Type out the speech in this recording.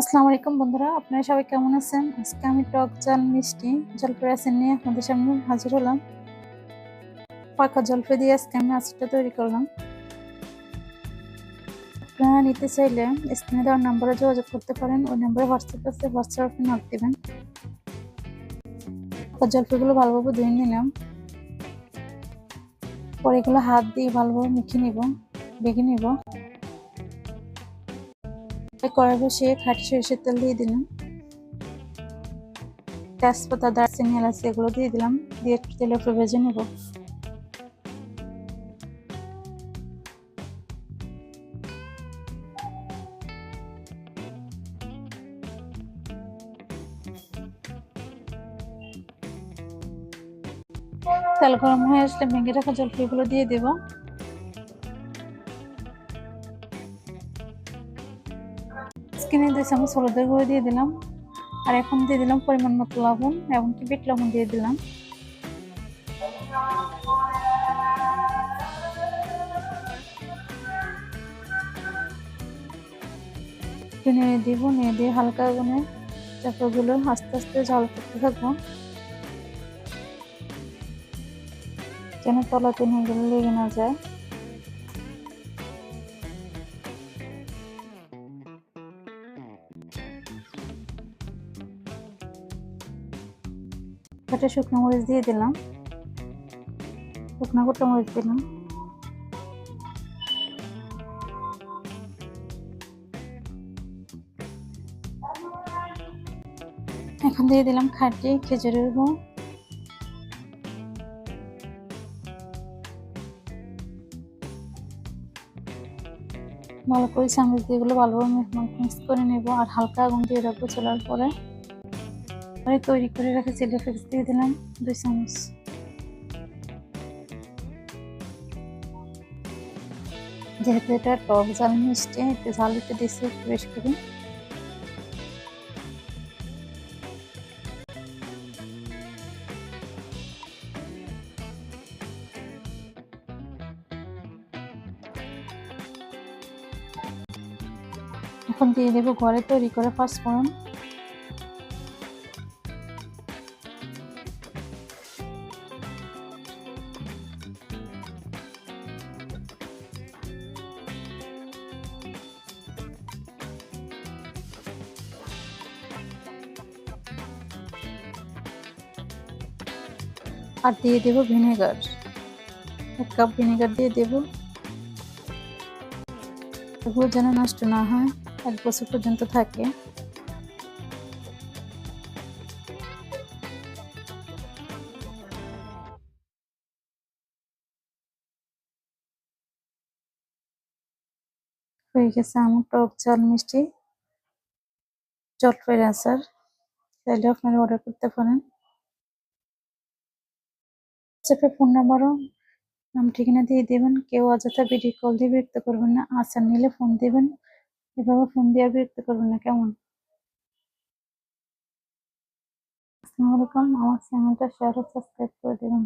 আসসালামু আলাইকুম বন্ধুরা, আপনারা সবাই কেমন আছেন? আজকে আমি টক জাল মিষ্টি, জলপাই আচার নিয়ে আপনাদের সামনে হাজির হলাম। পাকা জলপাই দিয়ে আজকে আমি আচারটা তৈরি করলাম। আপনারা নিতে চাইলে স্ক্রিনে দেওয়ার নাম্বারে যোগাযোগ করতে পারেন। ওই নাম্বারে হোয়াটসঅ্যাপ আছে, হোয়াটসঅ্যাপে নক দেবেন। পাকা জলপাইগুলো ভালোভাবে ধুয়ে নিলাম। পরে এগুলো হাত দিয়ে ভালোভাবে মেখে নিব, বেগে নিব। কড়াই বসিয়ে খাটি সরিষার তেল দিয়ে দিলাম। তেজপাতা, দারচিনি, এলাচি এগুলো দিয়ে দিলাম। দিয়ে একটু তেলে উপরে ভেজে নেব। তেল গরম হয়ে আসলে ভেঙে রাখা জলপাইগুলো দিয়ে দেবো। স্কিনে দুই চামচ হলুদের গুঁড়ো দিয়ে দিলাম। আর এখন দিয়ে দিলাম পরিমাণ মতো লবণ এবং কি বিট লবণ দিয়ে দিলাম। নিয়ে দিব নিয়ে দিয়ে হালকা আগুনে চাপাগুলো আস্তে আস্তে ঝাল করতে থাকব। যেন তলাতে নিয়ে গেলে লেগে না যায়। একটা শুকনো মরিচ দিয়ে দিলাম। শুকনো গোটা মরিচ দিলাম। এখন দিয়ে দিলাম খাটি খেজুরের গুঁড়ো। ভালো করে চামচ দিয়ে এগুলো ভালোভাবে মিক্স করে নেব, আর হালকা আগুন দিয়ে রাখব চলার পরে আমি তৈরি করে রাখা চিলি ফ্লেক্স দিয়ে দিলাম, দুই চামচ। যেহেতু এটা টক জাল মিষ্টি, একটু ঝাল একটু দিচ্ছি বেশি করে। এখন দিয়ে দেবো ঘরে তৈরি করে ফার্স্ট আর দিয়ে দেব ভিনেগার। এক কাপ ভিনেগার দিয়ে দেব। এগুলো যেন নষ্ট না হয়, এক বছর পর্যন্ত থাকে। হয়ে গেছে আমার টক চাল মিষ্টি। জলপাইয়ের আচার। চাইলে আপনারা অর্ডার করতে পারেন। হোয়াটসঅ্যাপে ফোন নাম্বারও নাম ঠিকানা দিয়ে দেবেন। কেউ অযথা ভিডিও কল দিয়ে বিরক্ত করবেন না। আচার নিলে ফোন দেবেন। এভাবে ফোন দিয়ে বিরক্ত করবেন না। কেমন? আসসালামু আলাইকুম। আমার চ্যানেলটা শেয়ার ও সাবস্ক্রাইব করে দেবেন।